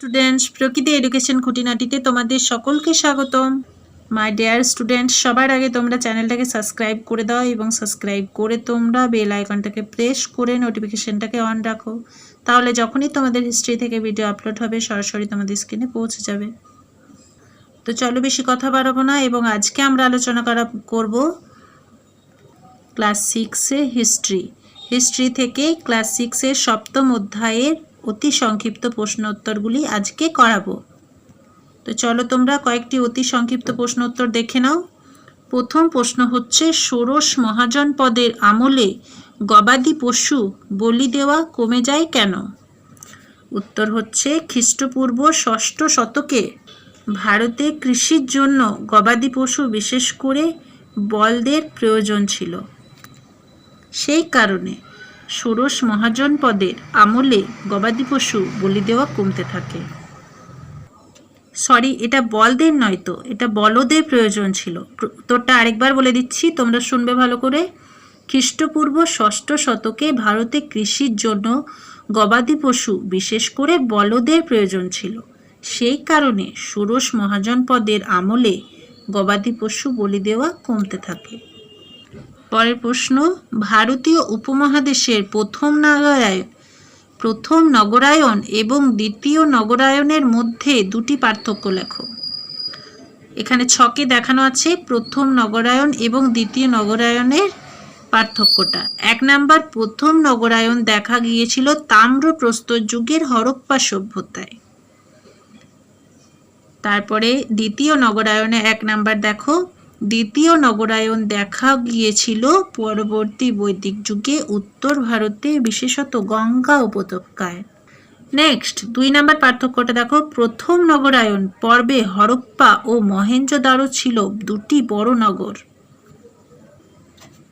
Students প্রকৃতি education খুঁটিনাটিতে তোমাদের সকলকে স্বাগতম। মাই ডিয়ার স্টুডেন্টস সবার আগে তোমরা চ্যানেলটাকে সাবস্ক্রাইব করে দাও এবং সাবস্ক্রাইব করে তোমরা বেল আইকনটাকে প্রেস করে নোটিফিকেশানটাকে অন রাখো। তাহলে যখনই তোমাদের হিস্ট্রি থেকে ভিডিও আপলোড হবে, সরাসরি তোমাদের স্ক্রিনে পৌঁছে যাবে। তো চলো বেশি কথা বাড়াবো না এবং আজকে আমরা আলোচনা করা, করব ক্লাস সিক্সে হিস্ট্রি হিস্ট্রি থেকে ক্লাস সিক্সের সপ্তম অধ্যায়ের অতি সংক্ষিপ্ত প্রশ্ন উত্তরগুলি আজকে করাবো। তো চলো তোমরা কয়েকটি অতি সংক্ষিপ্ত প্রশ্ন উত্তর দেখে নাও। প্রথম প্রশ্ন হচ্ছে, ষোড়শ মহাজন পদের আমলে গবাদি পশু বলি দেওয়া কমে যায় কেন? উত্তর হচ্ছে, খ্রিস্টপূর্ব ষষ্ঠ শতকে ভারতে কৃষির জন্য গবাদি পশু বিশেষ করে বলদের প্রয়োজন ছিল। সেই কারণে ষোড়শ মহাজন পদের আমলে গবাদি পশু বলি দেওয়া কমতে থাকে। সরি এটা বলদের নয় তো, এটা বলদের প্রয়োজন ছিল। উত্তরটা আরেকবার বলে দিচ্ছি, তোমরা শুনবে ভালো করে। খ্রিস্টপূর্ব ষষ্ঠ শতকে ভারতে কৃষির জন্য গবাদি পশু, বিশেষ করে বলদের প্রয়োজন ছিল। সেই কারণে ষোড়শ মহাজন পদের আমলে গবাদি পশু বলি দেওয়া কমতে থাকে। পরের প্রশ্ন, ভারতীয় উপমহাদেশের প্রথম নগরায়ন প্রথম নগরায়ন এবং দ্বিতীয় নগরায়নের মধ্যে দুটি পার্থক্য লেখো। এখানে ছকে দেখানো আছে প্রথম নগরায়ন এবং দ্বিতীয় নগরায়নের পার্থক্যটা। এক নাম্বার, প্রথম নগরায়ন দেখা গিয়েছিল তাম্রপ্রস্তর যুগের হরপ্পা সভ্যতায়। তারপরে দ্বিতীয় নগরায়নে এক নাম্বার দেখো দ্বিতীয় নগরায়ন দেখা গিয়েছিল পরবর্তী বৈদিক যুগে উত্তর ভারতে, বিশেষত গঙ্গা উপত্যকায়। নেক্সট দুই নাম্বার পার্থক্যটা দেখো। প্রথম নগরায়ন পর্বে হরপ্পা ও মহেঞ্জোদারো ছিল দুটি বড় নগর।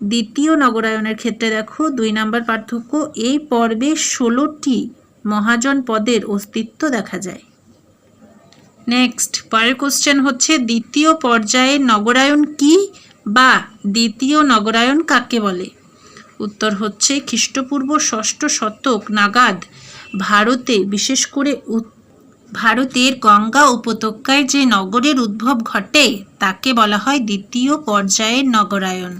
দ্বিতীয় নগরায়নের ক্ষেত্রে দেখো, দুই নাম্বার পার্থক্য, এই পর্বে ষোলোটি মহাজন পদের অস্তিত্ব দেখা যায়। নেক্সট পরের কোশ্চেন হচ্ছে, দ্বিতীয় পর্যায়ের নগরায়ন কি বা দ্বিতীয় নগরায়ন কাকে বলে? উত্তর হচ্ছে, খ্রিস্টপূর্ব ষষ্ঠ শতক নাগাদ ভারতে, বিশেষ করে ভারতের গঙ্গা উপত্যকায় যে নগরের উদ্ভব ঘটে, তাকে বলা হয় দ্বিতীয় পর্যায়ের নগরায়ন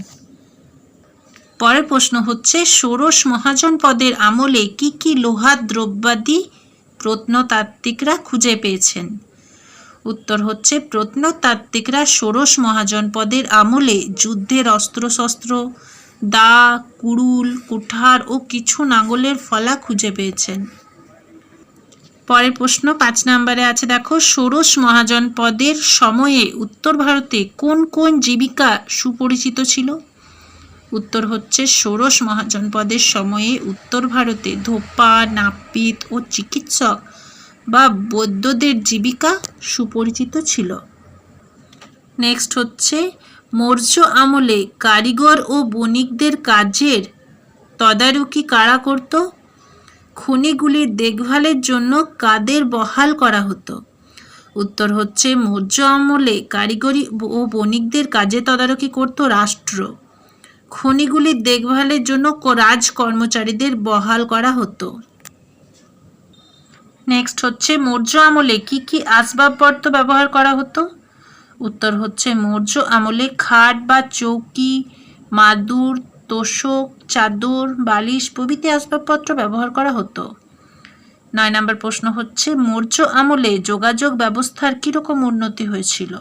পরের প্রশ্ন হচ্ছে, ষোড়শ মহাজন পদের আমলে কি কি লোহার দ্রব্যাদি প্রত্নতাত্ত্বিকরা খুঁজে পেয়েছেন? উত্তর হচ্ছে, প্রত্নতাত্ত্বিকরা ষোড়শ মহাজনপদের আমলে যুদ্ধের অস্ত্রশস্ত্র, দা, কুড়ুল, কুঠার ও কিছু নাঙ্গলের ফলা খুঁজে পেয়েছেন। পরের প্রশ্ন পাঁচ নম্বরে আছে, দেখো, ষোড়শ মহাজনপদের সময়ে উত্তর ভারতে কোন কোন জীবিকা সুপরিচিত ছিল? উত্তর হচ্ছে, ষোড়শ মহাজনপদের সময়ে উত্তর ভারতে ধোপা, নাপিত ও চিকিৎসক বা বৌদ্ধদের জীবিকা সুপরিচিত ছিল। নেক্সট হচ্ছে, মৌর্য আমলে কারিগর ও বণিকদের কাজের তদারকি কারা করত? খনিগুলির দেখভালের জন্য কাদের বহাল করা হতো? উত্তর হচ্ছে, মৌর্য আমলে কারিগরি ও বণিকদের কাজে তদারকি করত রাষ্ট্র। খনিগুলির দেখভালের জন্য রাজ কর্মচারীদের বহাল করা হতো। নেক্সট হচ্ছে মৌর্য আমলে কি কি আসবাবপত্র ব্যবহার করা হতো? উত্তর হচ্ছে মৌর্য আমলে খাট বা চৌকি, মাদুর, তোষক, চাদর, বালিশ প্রভৃতি আসবাবপত্র ব্যবহার করা হতো। নয় নম্বর প্রশ্ন হচ্ছে মৌর্য আমলে যোগাযোগ ব্যবস্থার কীরকম উন্নতি হয়েছিল?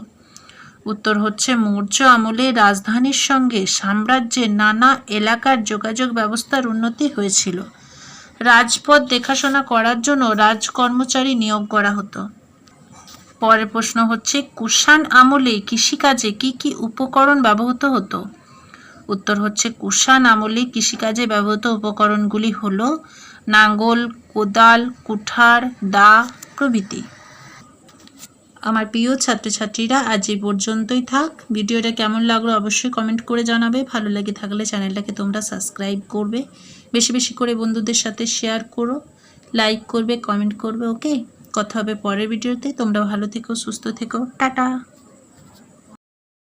উত্তর হচ্ছে মৌর্য আমলে রাজধানীর সঙ্গে সাম্রাজ্যের নানা এলাকার যোগাযোগ ব্যবস্থার উন্নতি হয়েছিল। রাজপথ দেখাশোনা করার জন্য রাজ কর্মচারী নিয়োগ করা হতো। পরের প্রশ্ন হচ্ছে, কুষাণ আমলে কৃষিকাজে কি কি উপকরণ ব্যবহৃত হতো? উত্তর হচ্ছে, কুষাণ আমলে কৃষিকাজে ব্যবহৃত উপকরণগুলি হল নাঙ্গল, কোদাল, কুঠার, দা প্রভৃতি। আমার প্রিয় ছাত্রছাত্রীরা, আজ এই পর্যন্তই থাক। ভিডিওটা কেমন লাগল অবশ্যই কমেন্ট করে জানাবে। ভালো লাগে থাকলে চ্যানেলটাকে তোমরা সাবস্ক্রাইব করবে। বেশি বেশি করে বন্ধুদের সাথে শেয়ার করো লাইক করবে কমেন্ট করবে ওকে কথা হবে পরের ভিডিওতে। তোমরা ভালো থেকো, সুস্থ থেকো। টাটা!